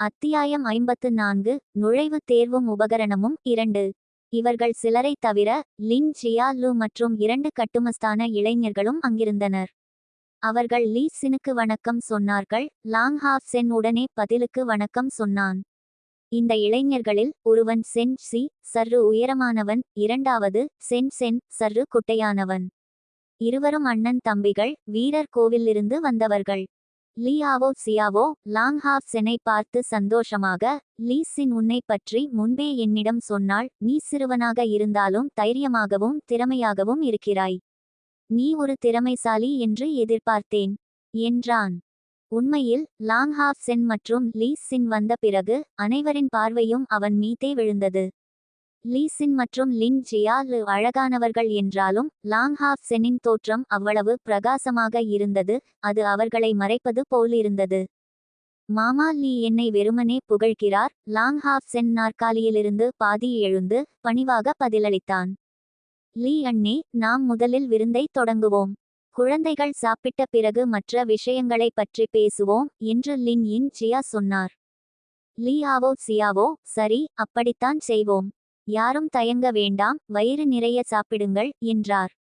அத்தியாயம் ஐம்பத்து நான்கு நுழைவுத் தேர்வும் உபகரணமும் இரண்டு. இவர்கள் சிலரை தவிர லின் ஜியாலு மற்றும் இரண்டு கட்டுமஸ்தான இளைஞர்களும் அங்கிருந்தனர். அவர்கள் லீ சினுக்கு வணக்கம் சொன்னார்கள் லாங் ஹாஃப் சென் உடனே பதிலுக்கு வணக்கம் சொன்னான். இந்த இளைஞர்களில் ஒருவன் சென் சி சர்ரு உயரமானவன் இரண்டாவது சென் சென் சர்ரு குட்டையானவன். இருவரும் அண்ணன் தம்பிகள் வீரர் கோவிலிருந்து வந்தவர்கள். லீயாவோ சியாவோ லாங் ஹாஃப் செனை பார்த்து சந்தோஷமாக லீஸின் உன்னை பற்றி முன்பே என்னிடம் சொன்னாள். நீ சிறுவனாக இருந்தாலும் தைரியமாகவும் திறமையாகவும் இருக்கிறாய். நீ ஒரு திறமைசாலி என்று எதிர்பார்த்தேன் என்றான். உண்மையில் லாங் ஹாஃப் சென் மற்றும் லீ சின் வந்த பிறகு அனைவரின் பார்வையும் அவன் மீதே விழுந்தது. லீசின் மற்றும் லின் ஜியாலு அழகானவர்கள் என்றாலும் லாங் ஹாஃப் செனின் தோற்றம் அவ்வளவு பிரகாசமாக இருந்தது அது அவர்களை மறைப்பது போலிருந்தது மாமா லீ என்னை வெறுமனே புகழ்கிறார் லாங் ஹாஃப் சென் நாற்காலியிலிருந்து பாதி எழுந்து பணிவாக பதிலளித்தான். லீ அண்ணே நாம் முதலில் விருந்தை தொடங்குவோம். குழந்தைகள் சாப்பிட்ட பிறகு மற்ற விஷயங்களை பற்றி பேசுவோம் என்று லின் இன் ஜியா சொன்னார். லீ ஆவோ சியாவோ சரி அப்படித்தான் செய்வோம். யாரும் தயங்க வேண்டாம் வயிறு நிறைய சாப்பிடுங்கள் என்றார்.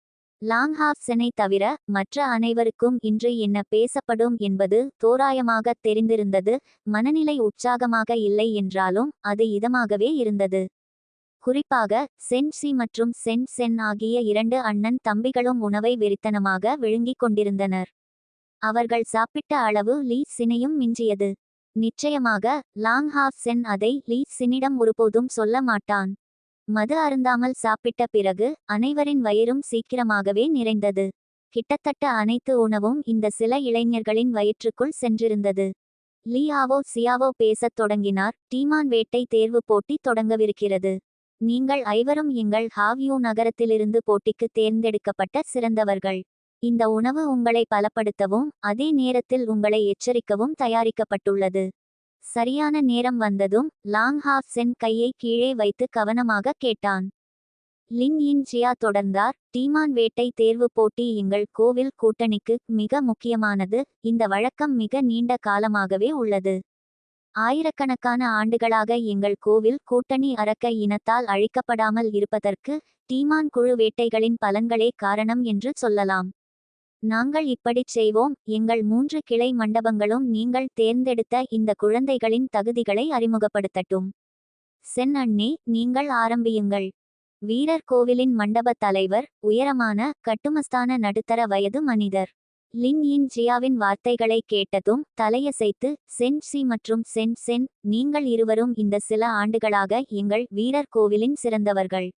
லாங்ஹாஃப் செனை தவிர மற்ற அனைவருக்கும் இன்று என்ன பேசப்படும் என்பது தோராயமாக தெரிந்திருந்தது மனநிலை உற்சாகமாக இல்லை என்றாலும் அது இதமாகவே இருந்தது. குறிப்பாக சென் சி மற்றும் சென் சென் ஆகிய இரண்டு அண்ணன் தம்பிகளும் உணவை வெறித்தனமாக விழுங்கிக் கொண்டிருந்தனர். அவர்கள் சாப்பிட்ட அளவு லீ சினையும் மிஞ்சியது. நிச்சயமாக லாங் ஹாஃப் சென் அதை லீ சினிடம் ஒருபோதும் சொல்ல மாட்டான். மது அருந்தாமல் சாப்பிட்ட பிறகு அனைவரின் வயிறும் சீக்கிரமாகவே நிறைந்தது. கிட்டத்தட்ட அனைத்து உணவும் இந்த சில இளைஞர்களின் வயிற்றுக்குள் சென்றிருந்தது. லீயாவோ சியாவோ பேசத் தொடங்கினார். டீமான் வேட்டை தேர்வு போட்டி தொடங்கவிருக்கிறது. நீங்கள் ஐவரும் எங்கள் ஹாவ்யூ நகரத்திலிருந்து போட்டிக்கு தேர்ந்தெடுக்கப்பட்ட சிறந்தவர்கள். இந்த உணவு உங்களை பலப்படுத்தவும் அதே நேரத்தில் உங்களை எச்சரிக்கவும் தயாரிக்கப்பட்டுள்ளது. சரியான நேரம் வந்ததும் லாங் ஹாஃப் சென் கையை கீழே வைத்து கவனமாக கேட்டான். லின் இன் ஜியா தொடர்ந்தார். டீமான் வேட்டை தேர்வு போட்டி எங்கள் கோவில் கூட்டணிக்கு மிக முக்கியமானது. இந்த வழக்கம் மிக நீண்ட காலமாகவே உள்ளது. ஆயிரக்கணக்கான ஆண்டுகளாக எங்கள் கோவில் கூட்டணி அரக்க இனத்தால் அழிக்கப்படாமல் இருப்பதற்கு டீமான் குழு வேட்டைகளின் பலன்களே காரணம் என்று சொல்லலாம். நாங்கள் இப்படிச் செய்வோம். எங்கள் மூன்று கிளை மண்டபங்களும் நீங்கள் தேர்ந்தெடுத்த இந்த குழந்தைகளின் தகுதிகளை அறிமுகப்படுத்தட்டும். சென் அண்ணே நீங்கள் ஆரம்பியுங்கள். வீரர் கோவிலின் மண்டபத் தலைவர் உயரமான கட்டுமஸ்தான நடுத்தர வயது மனிதர். லின் இன் ஜியாவின் வார்த்தைகளை கேட்டதும் தலையசைத்து சென் சி மற்றும் சென் சென் நீங்கள் இருவரும் இந்த சில ஆண்டுகளாக எங்கள் வீரர் கோவிலின் சிறந்தவர்கள்.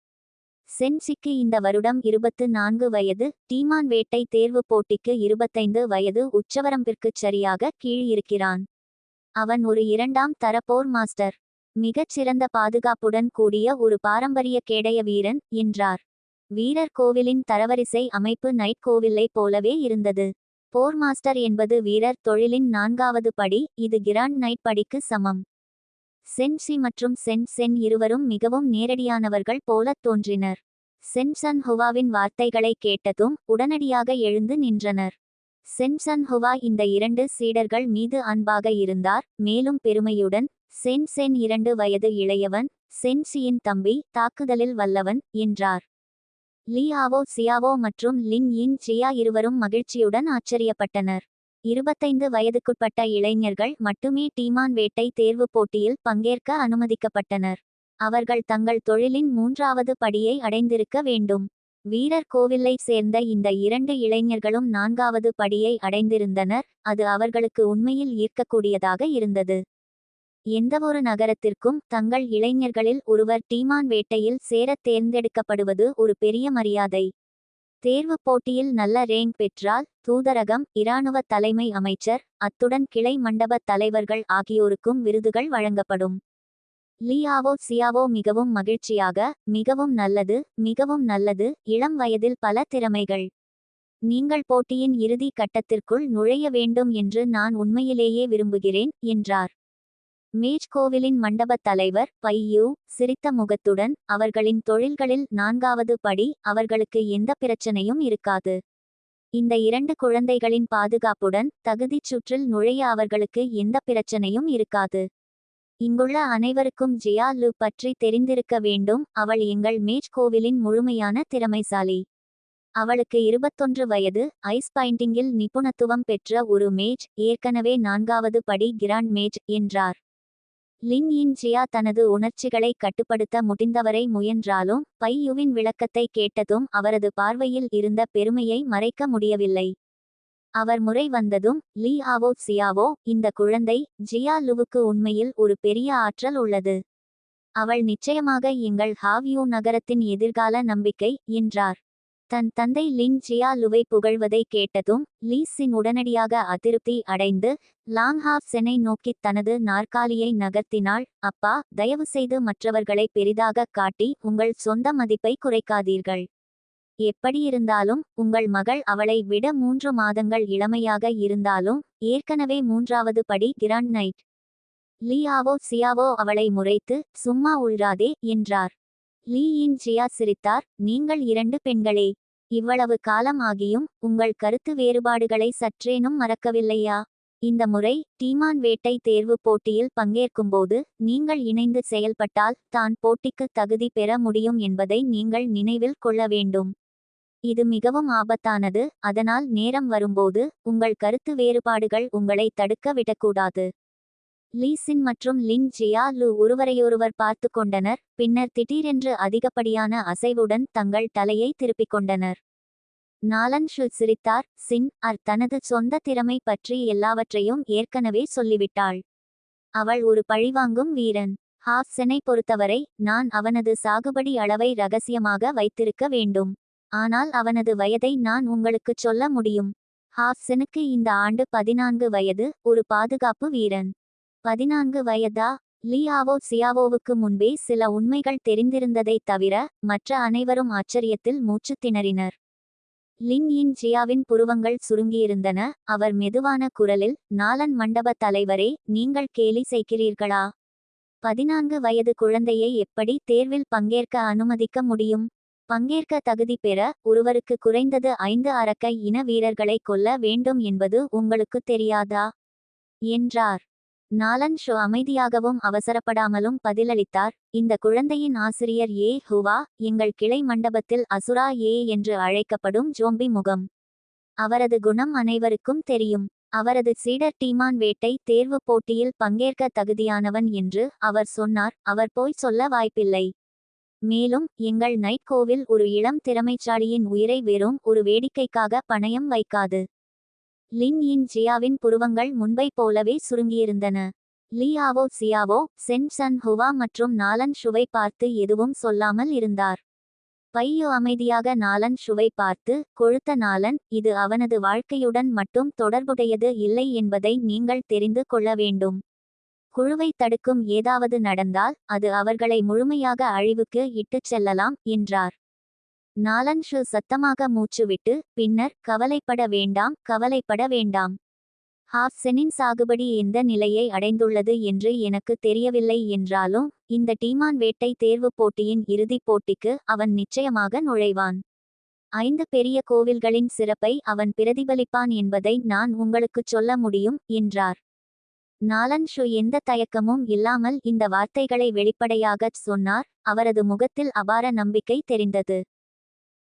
சென்சிக்கு இந்த வருடம் இருபத்து நான்கு வயது டீமான் வேட்டை தேர்வு போட்டிக்கு இருபத்தைந்து வயது உச்சவரம்பிற்குச் சரியாக கீழிருக்கிறான் அவன் ஒரு இரண்டாம் தர போர் மாஸ்டர். மிகச் சிறந்த பாதுகாப்புடன் கூடிய ஒரு பாரம்பரிய கேடய வீரன் என்றார். வீரர் கோவிலின் தரவரிசை அமைப்பு நைட் கோவிலை போலவே இருந்தது. போர் மாஸ்டர் என்பது வீரர் தொழிலின் நான்காவது படி இது கிராண்ட் நைட் படிக்கு சமம். சென்சி மற்றும் சென் சென் இருவரும் மிகவும் நேரடியானவர்கள் போலத் தோன்றினர். சென்சன் ஹுவாவின் வார்த்தைகளை கேட்டதும் உடனடியாக எழுந்து நின்றனர். சென்சன் ஹுவா இந்த இரண்டு சீடர்கள் மீது அன்பாக இருந்தார் மேலும் பெருமையுடன் சென் சென் இரண்டு வயது இளையவன் சென்சியின் தம்பி தாக்குதலில் வல்லவன் என்றார். லியாவோ சியாவோ மற்றும் லின் இன் சியா இருவரும் மகிழ்ச்சியுடன் ஆச்சரியப்பட்டனர். இருபத்தைந்து வயதுக்குட்பட்ட இளைஞர்கள் மட்டுமே டீமான் வேட்டை தேர்வு போட்டியில் பங்கேற்க அனுமதிக்கப்பட்டனர். அவர்கள் தங்கள் தொழிலின் மூன்றாவது படியை அடைந்திருக்க வேண்டும். வீரர் கோவிலை சேர்ந்த இந்த இரண்டு இளைஞர்களும் நான்காவது படியை அடைந்திருந்தனர். அது அவர்களுக்கு உண்மையில் ஈர்க்கக்கூடியதாக இருந்தது. எந்தவொரு நகரத்திற்கும் தங்கள் இளைஞர்களில் ஒருவர் டீமான் வேட்டையில் சேரத் தேர்ந்தெடுக்கப்படுவது ஒரு பெரிய மரியாதை. தேர்வு போட்டியில் நல்ல ரேங்க் பெற்றால் தூதரகம் இராணுவ தலைமை அமைச்சர் அத்துடன் கிளை மண்டப தலைவர்கள் ஆகியோருக்கும் விருதுகள் வழங்கப்படும். லியாவோ சியாவோ மிகவும் மகிழ்ச்சியாக மிகவும் நல்லது மிகவும் நல்லது இளம் வயதில் பல திறமைகள். நீங்கள் போட்டியின் இறுதி கட்டத்திற்குள் நுழைய வேண்டும் என்று நான் உண்மையிலேயே விரும்புகிறேன் என்றார். மேஜ் கோவிலின் மண்டபத் தலைவர் பையூ சிரித்த முகத்துடன் அவர்களின் தொழில்களில் நான்காவது படி அவர்களுக்கு எந்த பிரச்சனையும் இருக்காது. இந்த இரண்டு குழந்தைகளின் பாதுகாப்புடன் தகுதிச் சுற்றில் நுழைய அவர்களுக்கு எந்த பிரச்சனையும் இருக்காது. இங்குள்ள அனைவருக்கும் ஜியா லு பற்றி தெரிந்திருக்க வேண்டும் அவள் எங்கள் மேஜ் கோவிலின் முழுமையான திறமைசாலி. அவளுக்கு இருபத்தொன்று வயது ஐஸ் பாயிண்டிங்கில் நிபுணத்துவம் பெற்ற ஒரு மேஜ் ஏற்கனவே நான்காவது படி கிராண்ட் மேஜ் என்றார். லின் இன் ஜியா தனது உணர்ச்சிகளை கட்டுப்படுத்த முடிந்தவரை முயன்றாலும் பையுவின் விளக்கத்தை கேட்டதும் அவரது பார்வையில் இருந்த பெருமையை மறைக்க முடியவில்லை. அவர் முறை வந்ததும் லீ ஆவோ சியாவோ இந்த குழந்தை ஜியா லுவுக்கு உண்மையில் ஒரு பெரிய ஆற்றல் உள்ளது. அவள் நிச்சயமாக எங்கள் ஹாவ்யூ நகரத்தின் எதிர்கால நம்பிக்கை என்றார். தன் தந்தை லின் ஜியா லுவை புகழ்வதை கேட்டதும் லீ சின் உடனடியாக அதிருப்தி அடைந்து லாங்ஹாப் செனை நோக்கித் தனது நாற்காலியை நகர்த்தினாள் அப்பா தயவு செய்து மற்றவர்களை பெரிதாகக் காட்டி உங்கள் சொந்த மதிப்பை குறைக்காதீர்கள். எப்படியிருந்தாலும் உங்கள் மகள் அவளை விட மூன்று மாதங்கள் இளமையாக இருந்தாலும் ஏற்கனவே மூன்றாவது படி கிராண்ட் நைட். லியாவோ சியாவோ அவளை முறைத்து சும்மா உள்றாதே என்றார். லீயின் ஜியா சிரித்தார். நீங்கள் இரண்டு பெண்களே. இவ்வளவு காலம் ஆகியும் உங்கள் கருத்து வேறுபாடுகளை சற்றேனும் மறக்கவில்லையா? இந்த முறை டீமான் வேட்டை தேர்வு போட்டியில் பங்கேற்கும்போது நீங்கள் இணைந்து செயல்பட்டால் தான் போட்டிக்கு தகுதி பெற முடியும் என்பதை நீங்கள் நினைவில் கொள்ள வேண்டும். இது மிகவும் ஆபத்தானது. அதனால் நேரம் வரும்போது உங்கள் கருத்து வேறுபாடுகள் உங்களை தடுக்க விடக்கூடாது. லீசின் மற்றும் லின் ஜியா லு ஒருவரையொருவர் பார்த்து கொண்டனர் பின்னர் திடீரென்று அதிகப்படியான அசைவுடன் தங்கள் தலையை திருப்பிக் கொண்டனர். நாலன் ஷு சிரித்தார் சின் அர் தனது சொந்த திறமை பற்றி எல்லாவற்றையும் ஏற்கனவே சொல்லிவிட்டாள். அவள் ஒரு பழிவாங்கும் வீரன். ஹாஃப் பொறுத்தவரை நான் அவனது சாகுபடி அளவை ரகசியமாக வைத்திருக்க வேண்டும். ஆனால் அவனது வயதை நான் உங்களுக்குச் சொல்ல முடியும். ஹாஃப்சனுக்கு இந்த ஆண்டு பதினான்கு வயது ஒரு பாதுகாப்பு வீரன். பதினான்கு வயதா? லியாவோ சியாவோவுக்கு முன்பே சில உண்மைகள் தெரிந்திருந்ததைத் தவிர மற்ற அனைவரும் ஆச்சரியத்தில் மூச்சு திணறினர். லின் இன் ஜியாவின் புருவங்கள் சுருங்கியிருந்தன. அவர் மெதுவான குரலில் நாலன் மண்டப தலைவரே நீங்கள் கேலி செய்கிறீர்களா? பதினான்கு வயது குழந்தையை எப்படி தேர்வில் பங்கேற்க அனுமதிக்க முடியும்? பங்கேற்க தகுதி பெற ஒருவருக்கு குறைந்தது ஐந்து அரக்கை இன வீரர்களை கொல்ல வேண்டும் என்பது உங்களுக்கு தெரியாதா? என்றார். நாலன் ஷோ அமைதியாகவும் அவசரப்படாமலும் பதிலளித்தார். இந்த குழந்தையின் ஆசிரியர் ஏ. ஹுவா எங்கள் கிளை மண்டபத்தில் அசுரா ஏ. என்று அழைக்கப்படும் ஜோம்பி முகம். அவரது குணம் அனைவருக்கும் தெரியும். அவரது சீடர் டீமான் வேட்டை தேர்வு போட்டியில் பங்கேற்க தகுதியானவன் என்று அவர் சொன்னார். அவர் போய் சொல்ல வாய்ப்பில்லை. மேலும் எங்கள் நைட் கோவில் ஒரு இளம் திறமைச்சாலியின் உயிரை வெறும் ஒரு வேடிக்கைக்காக பணயம் வைக்காது. லின் இன் ஜியாவின் புருவங்கள் முன்பை போலவே சுருங்கியிருந்தன. Liao Xiao Chen Sun Hua மற்றும் நாலன் ஷுவை பார்த்து எதுவும் சொல்லாமல் இருந்தார். பையோ அமைதியாக நாலன் ஷுவை பார்த்து கொழுத்த நாலன் இது அவனது வாழ்க்கையுடன் மட்டும் தொடர்புடையது இல்லை என்பதை நீங்கள் தெரிந்து கொள்ள வேண்டும். குழுவை தடுக்கும் ஏதாவது நடந்தால் அது அவர்களை முழுமையாக அழிவுக்கு இட்டுச் செல்லலாம் என்றார். நாலன் ஷு சத்தமாக மூச்சுவிட்டு பின்னர் கவலைப்பட வேண்டாம் கவலைப்பட வேண்டாம். ஹாப்சனின் சாகுபடி எந்த நிலையை அடைந்துள்ளது என்று எனக்கு தெரியவில்லை என்றாலும் இந்த டீமான் வேட்டை தேர்வு போட்டியின் இறுதிப் போட்டிக்கு அவன் நிச்சயமாக நுழைவான். ஐந்து பெரிய கோவில்களின் சிறப்பை அவன் பிரதிபலிப்பான் என்பதை நான் உங்களுக்குச் சொல்ல முடியும் என்றார். நாலன் ஷு எந்த தயக்கமும் இல்லாமல் இந்த வார்த்தைகளை வெளிப்படையாகச் சொன்னார் அவரது முகத்தில் அபார நம்பிக்கை தெரிந்தது.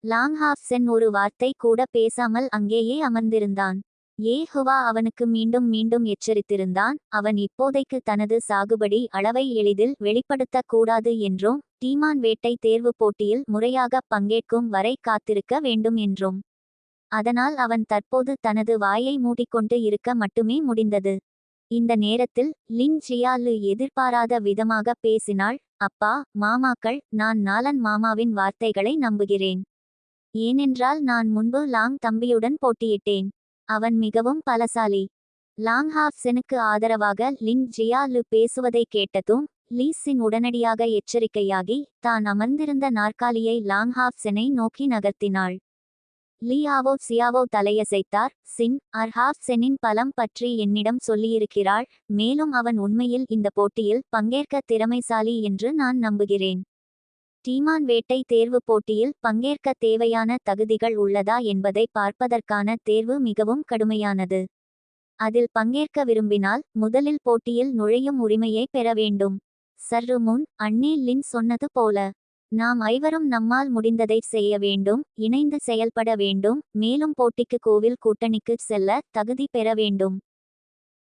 லாங்ஹாஃப் சென் ஒரு வார்த்தை கூட பேசாமல் அங்கேயே அமர்ந்திருந்தான். ஏஹுவா அவனுக்கு மீண்டும் மீண்டும் எச்சரித்திருந்தான். அவன் இப்போதைக்கு தனது சாகுபடி அளவை எளிதில் வெளிப்படுத்தக் கூடாது என்றும் டீமான் வேட்டை தேர்வு போட்டியில் முறையாக பங்கேற்கும் வரை காத்திருக்க வேண்டும் என்றும். அதனால் அவன் தற்போது தனது வாயை மூடிக்கொண்டு இருக்க மட்டுமே முடிந்தது. இந்த நேரத்தில் லின் ஜியாலு எதிர்பாராத விதமாக பேசினாள் அப்பா மாமாக்கள் நான் நாலன் மாமாவின் வார்த்தைகளை நம்புகிறேன். ஏனென்றால் நான் முன்பு லாங் தம்பியுடன் போட்டியிட்டேன். அவன் மிகவும் பலசாலி. லாங் ஹாஃப் செனுக்கு ஆதரவாக லின் ஜியாலு பேசுவதை கேட்டதும் லீஸின் உடனடியாக எச்சரிக்கையாகி தான் அமர்ந்திருந்த நாற்காலியை லாங் ஹாஃப் செனை நோக்கி நகர்த்தினாள். Liao Xiao தலையசைத்தார். சின் அர்ஹாப் செனின் பலம் பற்றி என்னிடம் சொல்லியிருக்கிறாள். மேலும் அவன் உண்மையில் இந்த போட்டியில் பங்கேற்க திறமைசாலி என்று நான் நம்புகிறேன். டீமான் வேட்டை தேர்வு போட்டியில் பங்கேற்க தேவையான தகுதிகள் உள்ளதா என்பதை பார்ப்பதற்கான தேர்வு மிகவும் கடுமையானது. அதில் பங்கேற்க விரும்பினால் முதலில் போட்டியில் நுழையும் உரிமையை பெற வேண்டும். சற்று முன் அன்னே லின் சொன்னது போல நாம் ஐவரும் நம்மால் முடிந்ததை செய்ய வேண்டும் இணைந்து செயல்பட வேண்டும் மேலும் போட்டிக்கு கோவில் கூட்டணிக்கு செல்ல தகுதி பெற வேண்டும்.